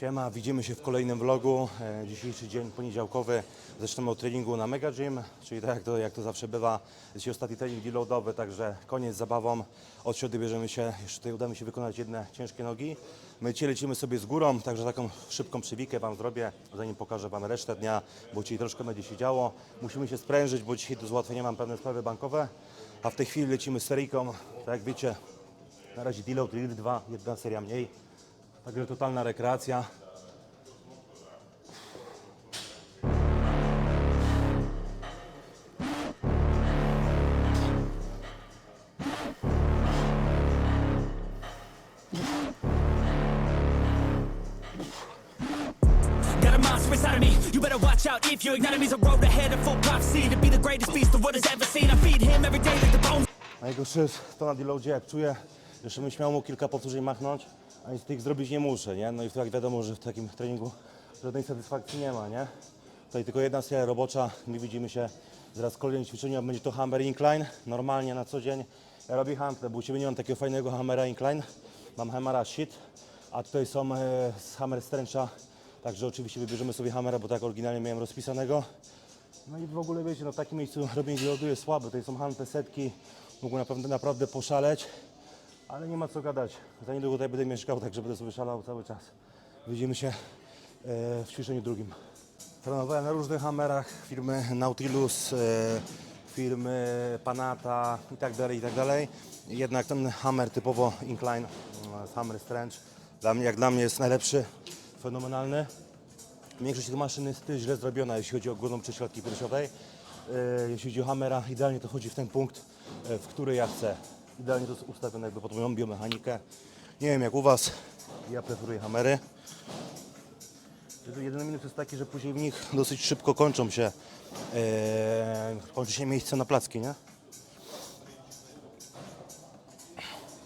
Siema, widzimy się w kolejnym vlogu. E, Dzisiejszy dzień poniedziałkowy. Zaczynamy od treningu na Mega Gym, czyli tak jak to, jak to zawsze bywa. Dzisiaj ostatni trening deloadowy, także koniec zabawą. Od środy bierzemy się, jeszcze tutaj uda mi się wykonać jedne ciężkie nogi. My dzisiaj lecimy sobie z górą, także taką szybką przywikę Wam zrobię, zanim pokażę Wam resztę dnia, bo dzisiaj troszkę będzie się działo. Musimy się sprężyć, bo dzisiaj do załatwienia mam pewne sprawy bankowe, a w tej chwili lecimy z seryjką. Tak jak wiecie, na razie deload, deal 2, jedna seria mniej. Także totalna rekreacja. Got a monster inside of me. You better watch out if you ignite me. A road ahead of full prophecy to be the greatest beast the world has ever seen. I feed him every day like the bones. Najgorsze jest to na deloadzie, jak czuję, że bym śmiał mu kilka powtórzeń machnąć, a nic tych zrobić nie muszę, nie? No i jak wiadomo, że w takim treningu żadnej satysfakcji nie ma, nie? Tutaj tylko jedna seria robocza, my widzimy się zaraz w kolejnym ćwiczeniu, będzie to hammer incline, normalnie na co dzień. Ja robię handle, bo u Ciebie nie mam takiego fajnego hammera incline, mam hammera shit, a tutaj są e, z hammer stręcza, także oczywiście wybierzemy sobie hammera, bo tak oryginalnie miałem rozpisanego. No i w ogóle wiecie, no w takim miejscu robienie deloadu jest słabe. Tutaj są handle setki, mogą naprawdę, naprawdę poszaleć, ale nie ma co gadać. Za niedługo tutaj będę mieszkał, także będę sobie szalał cały czas. Widzimy się e, w ćwiczeniu drugim. Trenowałem na różnych hammerach firmy Nautilus, e, firmy Panata i tak dalej, i tak. Jednak ten hammer typowo incline, e, hammer stręcz, dla mnie, jak dla mnie jest najlepszy, fenomenalny. Większość tych maszyn jest źle zrobiona, jeśli chodzi o górną prześrodki piersiowej. E, Jeśli chodzi o hamera, idealnie to chodzi w ten punkt, w który ja chcę. Idealnie to jest ustawione jakby pod moją biomechanikę. Nie wiem jak u Was, ja preferuję hamery. Jedyny minus jest taki, że później w nich dosyć szybko kończą się, e, kończy się miejsce na placki, nie?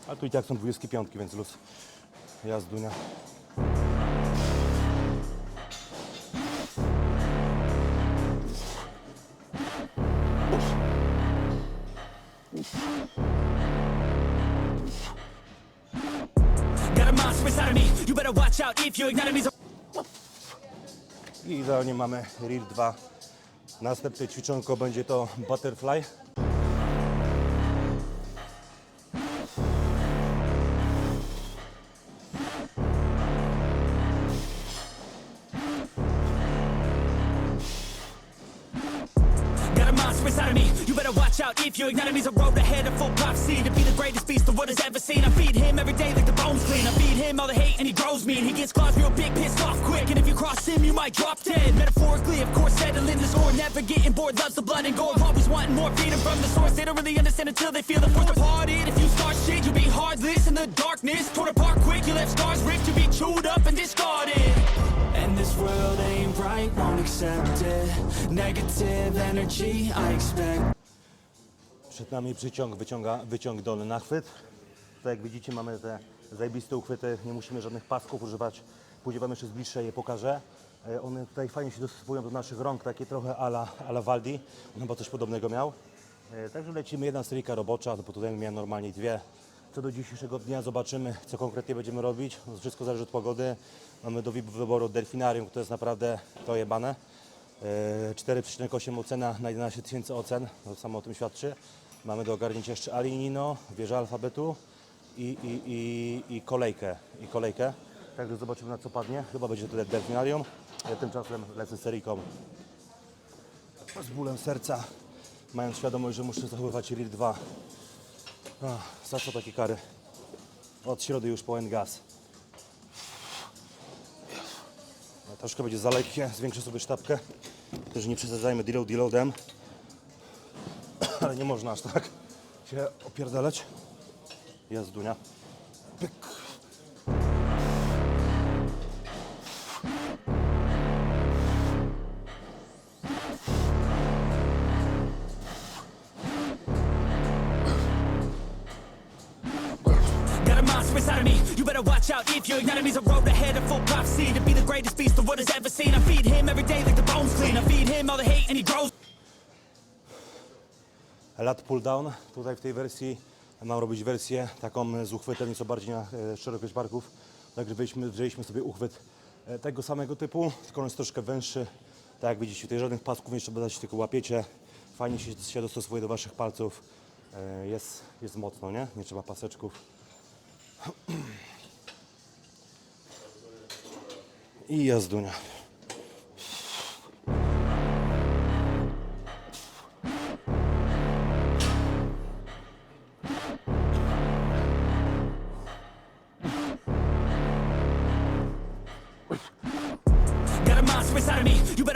A tu i tak są 25, więc luz jazdunia. I idealnie mamy RIR 2. Następne ćwiczonko będzie to Butterfly. Might drop dead. Metaphorically, of course, settling the score. Never getting bored, loves the blood and gore. Always wanting more freedom from the source. They don't really understand until they feel the force departed. If you start shit, you'll be heartless in the darkness. Torn apart quick, you left scars ripped. You'll be chewed up and discarded. And this world ain't right, won't accept it. Negative energy, I expect. Przed nami przyciąg, wyciąga, wyciąg dolny na chwyt. Tak jak widzicie mamy te zajebiste uchwyty, nie musimy żadnych pasków używać. Później Wam jeszcze z bliższej je pokażę. E, One tutaj fajnie się dostosowują do naszych rąk, takie trochę ala, ala Waldi. On chyba coś podobnego miał. E, Także lecimy jedna seryjka robocza, no bo tutaj miałem normalnie dwie. Co do dzisiejszego dnia zobaczymy, co konkretnie będziemy robić. No, Wszystko zależy od pogody. Mamy do wy- wyboru delfinarium, to jest naprawdę to jebane. E, 4,8 ocena na 11 tysięcy ocen, to samo o tym świadczy. Mamy do ogarnięcia jeszcze Alinino, wieżę alfabetu i, i, i, i kolejkę. I kolejkę. Także zobaczymy na co padnie. Chyba będzie to delfinarium. Ja tymczasem lecę seryjką z bólem serca, mając świadomość, że muszę zachowywać RIR 2. Ach, za co takie kary? Od środy już pełen gaz. Troszkę będzie za lekkie, zwiększę sobie sztabkę. Też nie przesadzajmy deload deloadem. Ale nie można aż tak się opierdalać. Jazdunia. Pyk. Me. You better watch out if you ignite me. A road ahead of full prophecy to be the greatest beast the world has ever seen. I feed him every day like the bones clean. I feed him all the hate and he grows. lat pull down. Tutaj w tej wersji mam robić wersję taką z uchwytem nieco bardziej na e, szerokość barków. Także wzięliśmy, wzięliśmy sobie uchwyt e, tego samego typu, tylko on jest troszkę węższy. Tak jak widzicie, tutaj żadnych pasków nie trzeba dać, tylko łapiecie. Fajnie się, się dostosowuje do waszych palców. E, Jest, jest mocno, nie? Nie trzeba paseczków. I jazdunia. Got a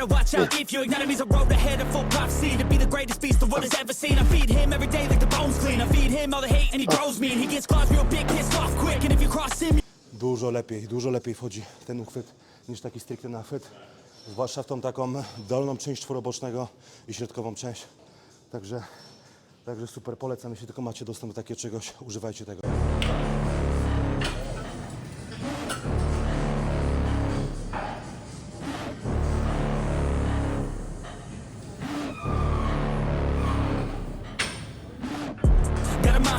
better watch out if you ignite me. A road ahead of full prophecy to be the greatest beast the world has ever seen. I feed him every day like the bones clean. I feed him all the hate and he grows me. And he gets claws real big, pissed off quick. And if you cross him, Dużo lepiej, dużo lepiej wchodzi ten uchwyt niż taki stricte nachwyt. Zwłaszcza w tą taką dolną część czworobocznego i środkową część. Także, także super polecam, jeśli tylko macie dostęp do takiego czegoś, używajcie tego.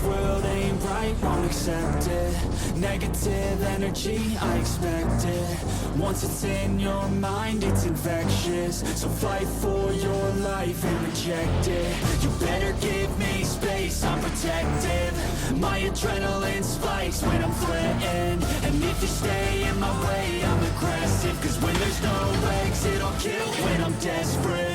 This world ain't right, won't accept it. Negative energy, I expect it. Once it's in your mind, it's infectious. So fight for your life and reject it. You better give me space, I'm protective My adrenaline spikes when I'm threatened And if you stay in my way, I'm aggressive. Cause when there's no exit, I'll kill. When I'm desperate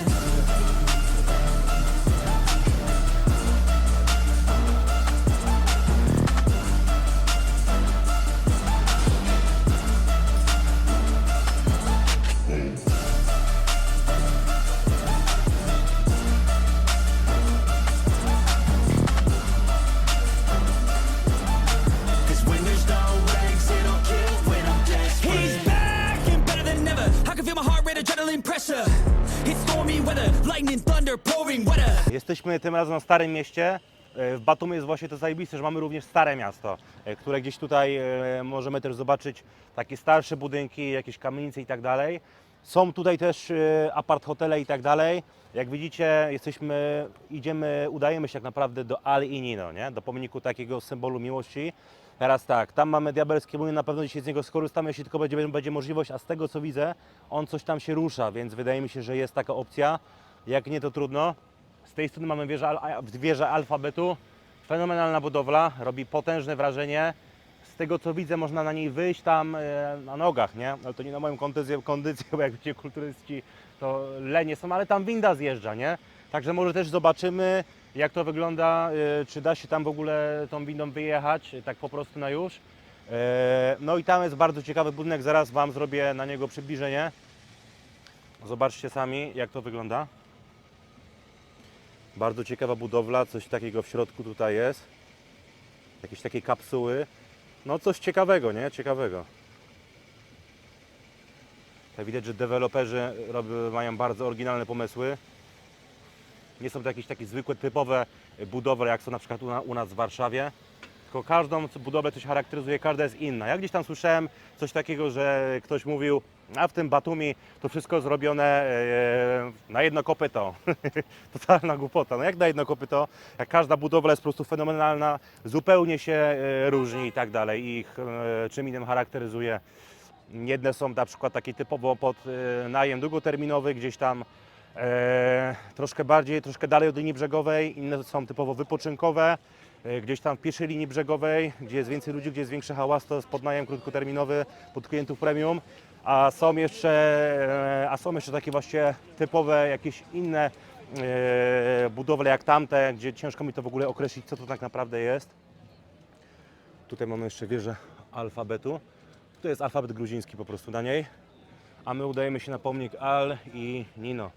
Jesteśmy tym razem na Starym Mieście. E, W Batumi jest właśnie to zajebiste, że mamy również Stare Miasto, e, które gdzieś tutaj e, możemy też zobaczyć takie starsze budynki, jakieś kamienice i tak dalej. Są tutaj też apart hotele i tak dalej. Jak widzicie, jesteśmy, idziemy, udajemy się tak naprawdę do Al Inino, nie? do pomniku takiego symbolu miłości. Teraz tak, tam mamy diabelskie młyny, na pewno dzisiaj z niego skorzystamy, jeśli tylko będzie, będzie możliwość, a z tego co widzę, on coś tam się rusza, więc wydaje mi się, że jest taka opcja. Jak nie, to trudno. Z tej strony mamy wieżę, wieżę alfabetu. Fenomenalna budowla, robi potężne wrażenie. Z tego co widzę, można na niej wyjść tam e, na nogach, nie? Ale to nie na moją kondycję, kondycję bo jak wiecie, kulturyści to lenie są, ale tam winda zjeżdża, nie? Także może też zobaczymy, jak to wygląda, e, czy da się tam w ogóle tą windą wyjechać, e, tak po prostu na już. E, No i tam jest bardzo ciekawy budynek, zaraz Wam zrobię na niego przybliżenie. Zobaczcie sami, jak to wygląda. Bardzo ciekawa budowla, coś takiego w środku tutaj jest. Jakieś takie kapsuły. No coś ciekawego, nie? Ciekawego. Tak widać, że deweloperzy mają bardzo oryginalne pomysły. Nie są to jakieś takie zwykłe, typowe budowle, jak są na przykład u, na, u nas w Warszawie. Tylko każdą budowlę coś charakteryzuje, każda jest inna. Ja gdzieś tam słyszałem coś takiego, że ktoś mówił, a w tym Batumi to wszystko zrobione e, na jedno kopyto. Totalna głupota. No jak na jedno kopyto? Jak każda budowla jest po prostu fenomenalna, zupełnie się e, różni i tak dalej. Ich e, czym innym charakteryzuje. Jedne są na przykład takie typowo pod e, najem długoterminowy, gdzieś tam e, troszkę bardziej, troszkę dalej od linii brzegowej, inne są typowo wypoczynkowe, e, gdzieś tam w pierwszej linii brzegowej, gdzie jest więcej ludzi, gdzie jest większy hałas, to jest pod najem krótkoterminowy, pod klientów premium, a są jeszcze, e, a są jeszcze takie właśnie typowe jakieś inne e, budowle jak tamte, gdzie ciężko mi to w ogóle określić, co to tak naprawdę jest. Tutaj mamy jeszcze wieżę alfabetu. To jest alfabet gruziński po prostu na niej. A my udajemy się na pomnik Al i Nino.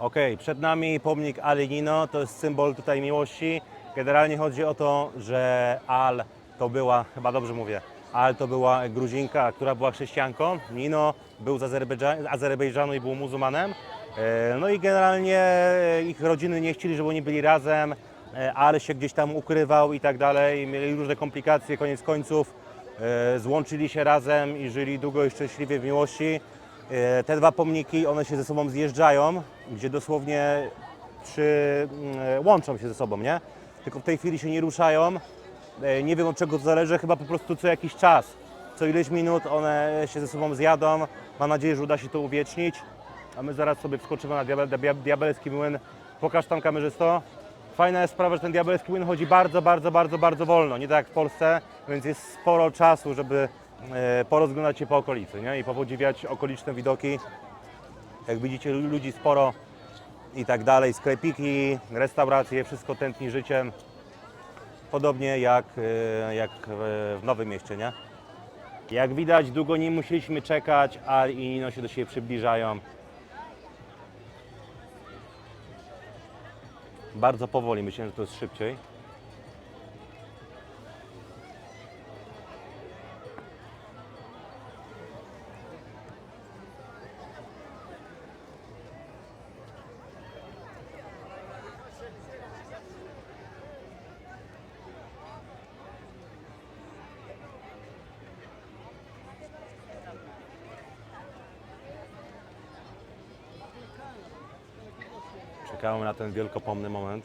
Okej, przed nami pomnik Ali Nino, to jest symbol tutaj miłości. Generalnie chodzi o to, że Al to była, chyba dobrze mówię, Al to była Gruzinka, która była chrześcijanką. Nino był z Azerbejdża- z Azerbejdżanu i był muzułmanem. E, No i generalnie ich rodziny nie chcieli, żeby oni byli razem. E, Al się gdzieś tam ukrywał i tak dalej. Mieli różne komplikacje, koniec końców e, złączyli się razem i żyli długo i szczęśliwie w miłości. E, Te dwa pomniki, one się ze sobą zjeżdżają, gdzie dosłownie przy, mm, łączą się ze sobą, nie? Tylko w tej chwili się nie ruszają. E, Nie wiem od czego to zależy, chyba po prostu co jakiś czas. Co ileś minut one się ze sobą zjadą. Mam nadzieję, że uda się to uwiecznić. A my zaraz sobie wskoczymy na diabel, dia- diabelski młyn. Pokaż tam kamerzysto. Fajna jest sprawa, że ten diabelski młyn chodzi bardzo, bardzo, bardzo, bardzo wolno. Nie tak jak w Polsce, więc jest sporo czasu, żeby e, porozglądać się po okolicy nie? i popodziwiać okoliczne widoki. Jak widzicie, lu- ludzi sporo i tak dalej. Sklepiki, restauracje, wszystko tętni życiem. Podobnie jak, e, jak w Nowym Mieście, nie? Jak widać, długo nie musieliśmy czekać, a i Nino się do siebie przybliżają. Bardzo powoli, myślę, że to jest szybciej. Czekamy na ten wielkopomny moment.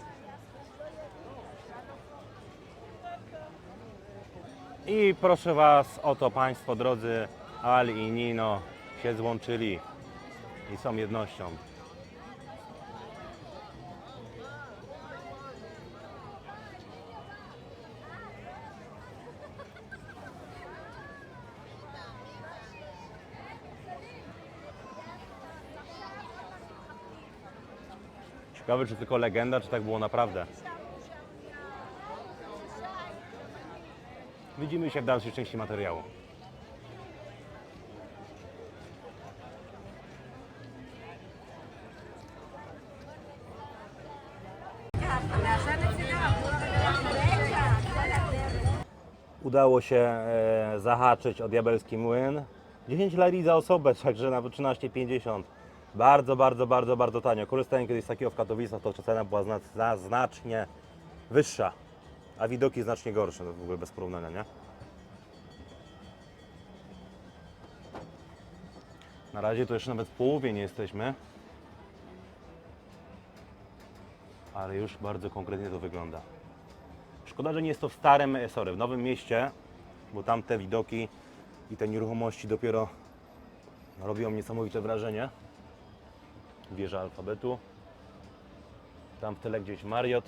I proszę Was o to Państwo drodzy, Al i Nino się złączyli i są jednością. Ciekawe, czy tylko legenda, czy tak było naprawdę. Widzimy się w dalszej części materiału. Udało się e, zahaczyć o diabelski młyn. 10 lari za osobę, także nawet 13,50. Bardzo, bardzo, bardzo, bardzo tanio. Korzystałem kiedyś z takiego w Katowicach, to cena była zna, zna, znacznie wyższa, a widoki znacznie gorsze, no w ogóle bez porównania, nie? Na razie to jeszcze nawet w połowie nie jesteśmy. Ale już bardzo konkretnie to wygląda. Szkoda, że nie jest to w starym, e, sorry, w nowym mieście, bo tam te widoki i te nieruchomości dopiero robią niesamowite wrażenie. Wieża alfabetu. Tam w tyle gdzieś Mariot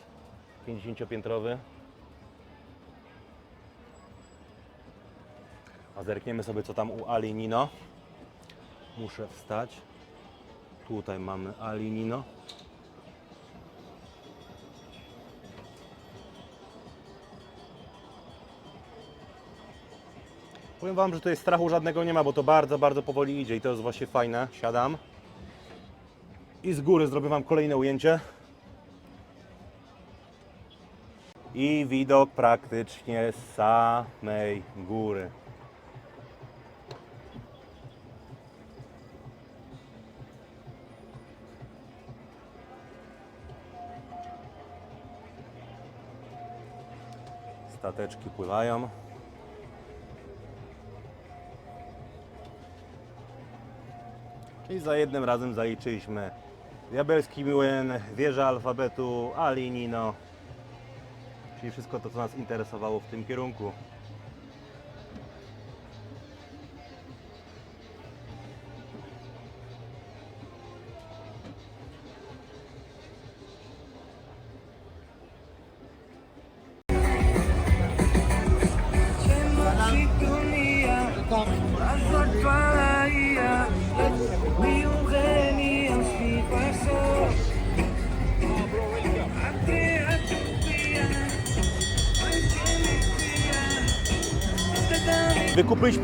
50-piętrowy. A zerkniemy sobie co tam u Ali Nino. Muszę wstać. Tutaj mamy Ali Nino. Powiem Wam, że tutaj strachu żadnego nie ma, bo to bardzo, bardzo powoli idzie i to jest właśnie fajne. Siadam i z góry zrobię Wam kolejne ujęcie. I widok praktycznie z samej góry. Stateczki pływają. Czyli za jednym razem zaliczyliśmy Diabelski Młyn, Wieża Alfabetu, Ali Nino. Czyli wszystko to, co nas interesowało w tym kierunku.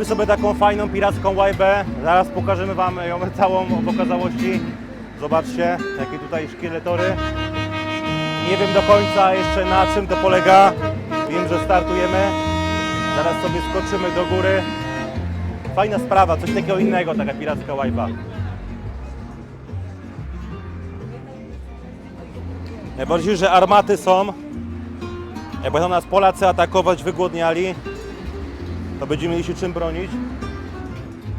Wykupiliśmy sobie taką fajną piracką łajbę. Zaraz pokażemy Wam ją całą w okazałości. Zobaczcie, jakie tutaj szkieletory. Nie wiem do końca jeszcze na czym to polega. Wiem, że startujemy. Zaraz sobie skoczymy do góry. Fajna sprawa, coś takiego innego, taka piracka łajba. Najbardziej, że armaty są. Jak będą nas Polacy atakować, wygłodniali, to będziemy mieli się czym bronić.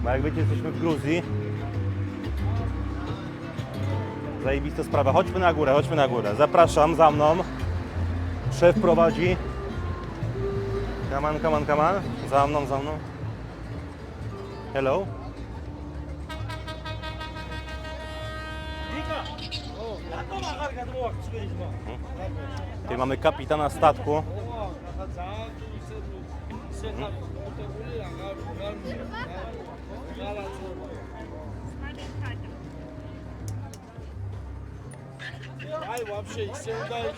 Bo jak wiecie, jesteśmy w Gruzji. Zajebista sprawa. Chodźmy na górę, chodźmy na górę. Zapraszam za mną. Szef prowadzi. On, come on. Za mną, za mną. Hello. Tutaj mamy kapitana statku. Ай, вообще, все удачи.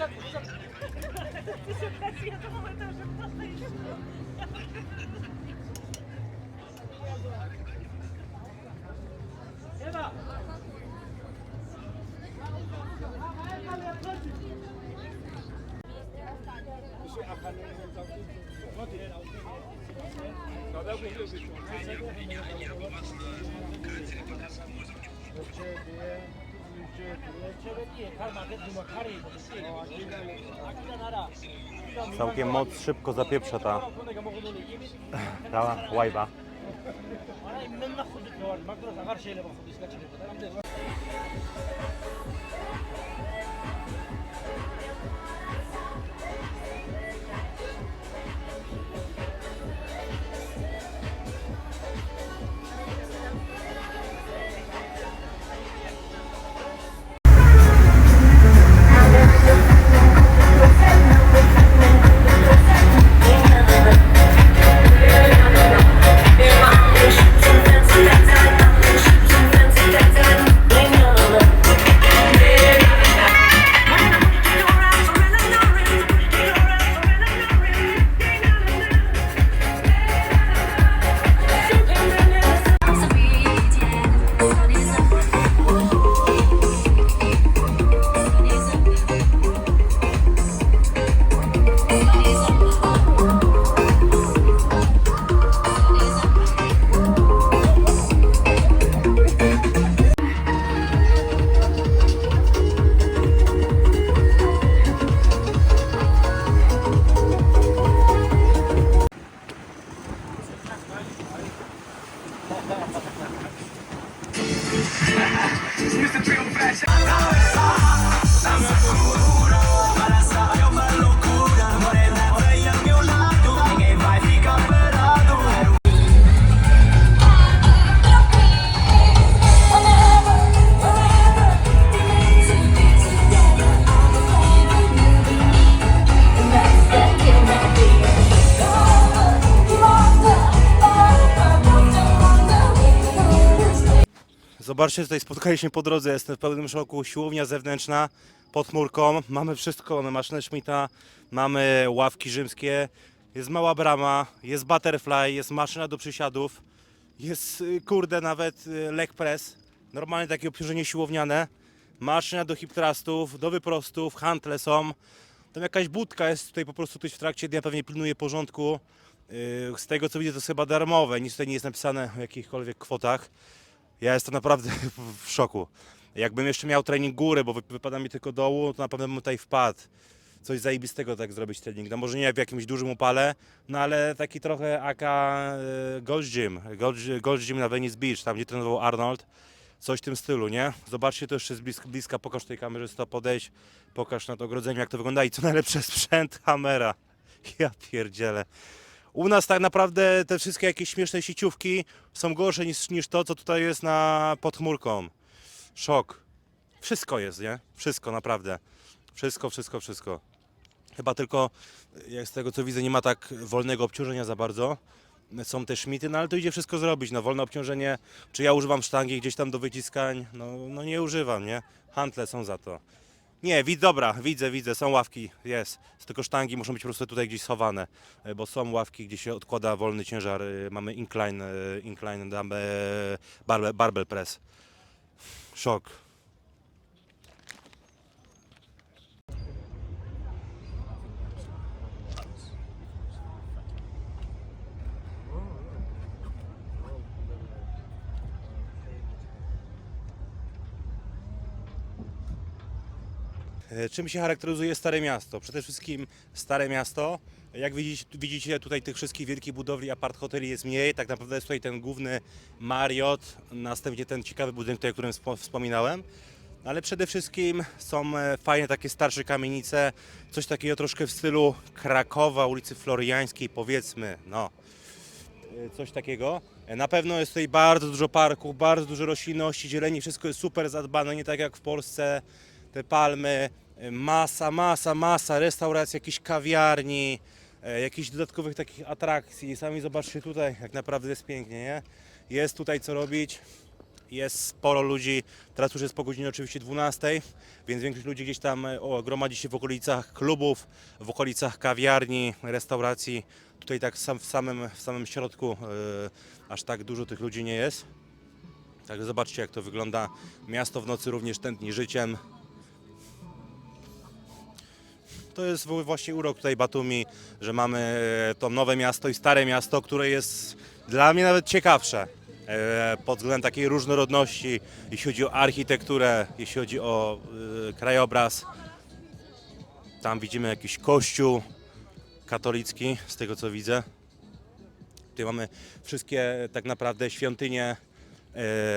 Całkiem moc szybko zapieprza ta, ta łajba. Zobaczcie, tutaj spotkaliśmy po drodze, jestem w pełnym szoku. Siłownia zewnętrzna pod chmurką. Mamy wszystko, mamy maszynę Schmidta, mamy ławki rzymskie, jest mała brama, jest butterfly, jest maszyna do przysiadów, jest y, kurde nawet y, leg press, normalnie takie obciążenie siłowniane, maszyna do hip thrustów, do wyprostów, hantle są. Tam jakaś budka jest tutaj po prostu ktoś w trakcie dnia pewnie pilnuje porządku. Yy, Z tego co widzę to jest chyba darmowe, nic tutaj nie jest napisane o jakichkolwiek kwotach. Ja jestem naprawdę w szoku. Jakbym jeszcze miał trening góry, bo wy- wypada mi tylko dołu, to na pewno bym tutaj wpadł. Coś zajebistego tak zrobić trening. No może nie w jakimś dużym upale, no ale taki trochę aka e, Gold's Gym. Gold's, Gold's Gym na Venice Beach, tam gdzie trenował Arnold. Coś w tym stylu, nie? Zobaczcie to jeszcze z bliska, bliska pokaż tej kamerzysta, podejść, pokaż na to ogrodzeniu jak to wygląda i co najlepsze sprzęt, kamera. Ja pierdzielę. U nas tak naprawdę te wszystkie jakieś śmieszne sieciówki są gorsze niż, niż to, co tutaj jest na pod chmurką. Szok. Wszystko jest, nie? Wszystko, naprawdę. Wszystko, wszystko, wszystko. Chyba tylko, jak z tego co widzę, nie ma tak wolnego obciążenia za bardzo. Są te szmity, no ale to idzie wszystko zrobić. No wolne obciążenie, czy ja używam sztangi gdzieś tam do wyciskań? No, no nie używam, nie? Hantle są za to. Nie, widz, dobra, widzę, widzę, są ławki, jest. Tylko sztangi muszą być po prostu tutaj gdzieś schowane, e, bo są ławki, gdzie się odkłada wolny ciężar. e, Mamy incline, e, incline dumbbell, barbell, barbell press. Szok. Czym się charakteryzuje Stare Miasto? Przede wszystkim Stare Miasto. Jak widzicie, tutaj tych wszystkich wielkich budowli, apart hoteli jest mniej. Tak naprawdę jest tutaj ten główny Marriott, następnie ten ciekawy budynek, tutaj, o którym wspo- wspominałem. Ale przede wszystkim są e, fajne takie starsze kamienice, coś takiego troszkę w stylu Krakowa, ulicy Floriańskiej powiedzmy, no e, coś takiego. E, Na pewno jest tutaj bardzo dużo parków, bardzo dużo roślinności, zieleni, wszystko jest super zadbane, nie tak jak w Polsce. Te palmy, e, masa, masa, masa restauracji, jakichś kawiarni, e, jakichś dodatkowych takich atrakcji. Sami zobaczcie tutaj, jak naprawdę jest pięknie, nie? Jest tutaj co robić. Jest sporo ludzi, teraz już jest po godzinie oczywiście 12, więc większość ludzi gdzieś tam e, o, gromadzi się w okolicach klubów, w okolicach kawiarni, restauracji. Tutaj tak sam, w, samym, w samym środku e, aż tak dużo tych ludzi nie jest. Także zobaczcie jak to wygląda. Miasto w nocy również tętni życiem. To jest właśnie urok tutaj Batumi, że mamy e, to nowe miasto i stare miasto, które jest dla mnie nawet ciekawsze e, pod względem takiej różnorodności, jeśli chodzi o architekturę, jeśli chodzi o e, krajobraz. Tam widzimy jakiś kościół katolicki, z tego co widzę. Tutaj mamy wszystkie tak naprawdę świątynie.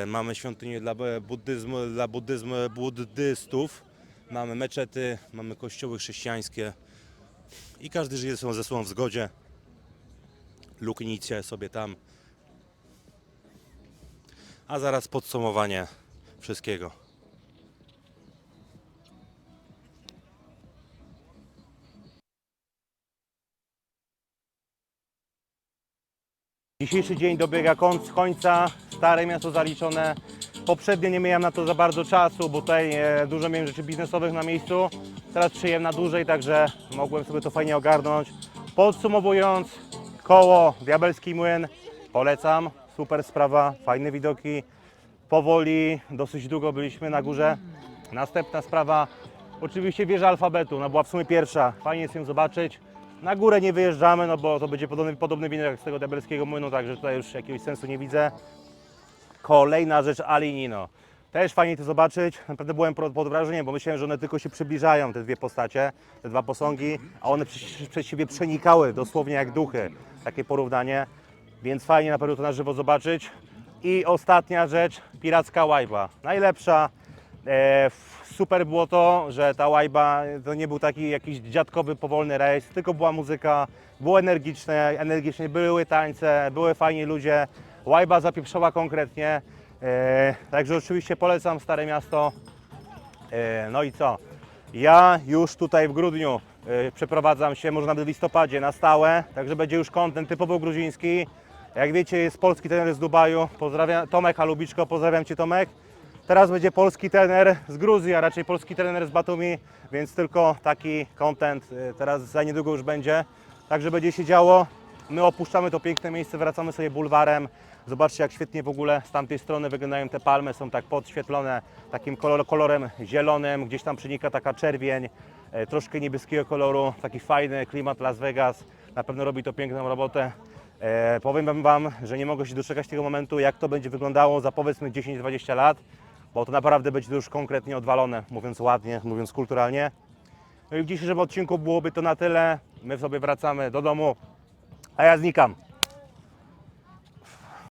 Mamy świątynie dla buddyzmu, dla buddyzmu, buddystów. Mamy meczety, mamy kościoły chrześcijańskie. I każdy żyje sobą, ze sobą w zgodzie. Luknijcie sobie tam. A zaraz podsumowanie wszystkiego. Dzisiejszy dzień dobiega końc- końca, stare miasto zaliczone. Poprzednio nie miałem na to za bardzo czasu, bo tutaj e, dużo miałem rzeczy biznesowych na miejscu. Teraz przyjem na dłużej, także mogłem sobie to fajnie ogarnąć. Podsumowując, koło Diabelski Młyn polecam, super sprawa, fajne widoki. Powoli, dosyć długo byliśmy na górze. Następna sprawa, oczywiście wieża alfabetu, no była w sumie pierwsza, fajnie jest ją zobaczyć. Na górę nie wyjeżdżamy, no bo to będzie podobny, podobny jak z tego diabelskiego młynu, także tutaj już jakiegoś sensu nie widzę. Kolejna rzecz, Alinino. Też fajnie to zobaczyć. Naprawdę byłem pod wrażeniem, bo myślałem, że one tylko się przybliżają, te dwie postacie, te dwa posągi, a one przez, siebie przenikały, dosłownie jak duchy. Takie porównanie. Więc fajnie na pewno to na żywo zobaczyć. I ostatnia rzecz, piracka łajba. Najlepsza. E, super było to, że ta łajba to nie był taki jakiś dziadkowy, powolny rejs, tylko była muzyka, było energiczne, energicznie były tańce, były fajni ludzie. Łajba zapieprzała konkretnie. E, także oczywiście polecam Stare Miasto. E, no i co? Ja już tutaj w grudniu e, przeprowadzam się, może nawet w listopadzie, na stałe, także będzie już kontent typowo gruziński. Jak wiecie, jest polski trener z Dubaju. Pozdrawiam Tomek Halubiczko, pozdrawiam Cię Tomek. Teraz będzie polski trener z Gruzji, a raczej polski trener z Batumi, więc tylko taki content e, teraz za niedługo już będzie. Także będzie się działo. My opuszczamy to piękne miejsce, wracamy sobie bulwarem. Zobaczcie, jak świetnie w ogóle z tamtej strony wyglądają te palmy. Są tak podświetlone takim kolor, kolorem zielonym. Gdzieś tam przenika taka czerwień, e, troszkę niebieskiego koloru. Taki fajny klimat Las Vegas. Na pewno robi to piękną robotę. E, powiem Wam, że nie mogę się doczekać tego momentu, jak to będzie wyglądało za powiedzmy 10-20 lat, bo to naprawdę będzie już konkretnie odwalone, mówiąc ładnie, mówiąc kulturalnie. No i w dzisiejszym odcinku byłoby to na tyle. My sobie wracamy do domu, a ja znikam.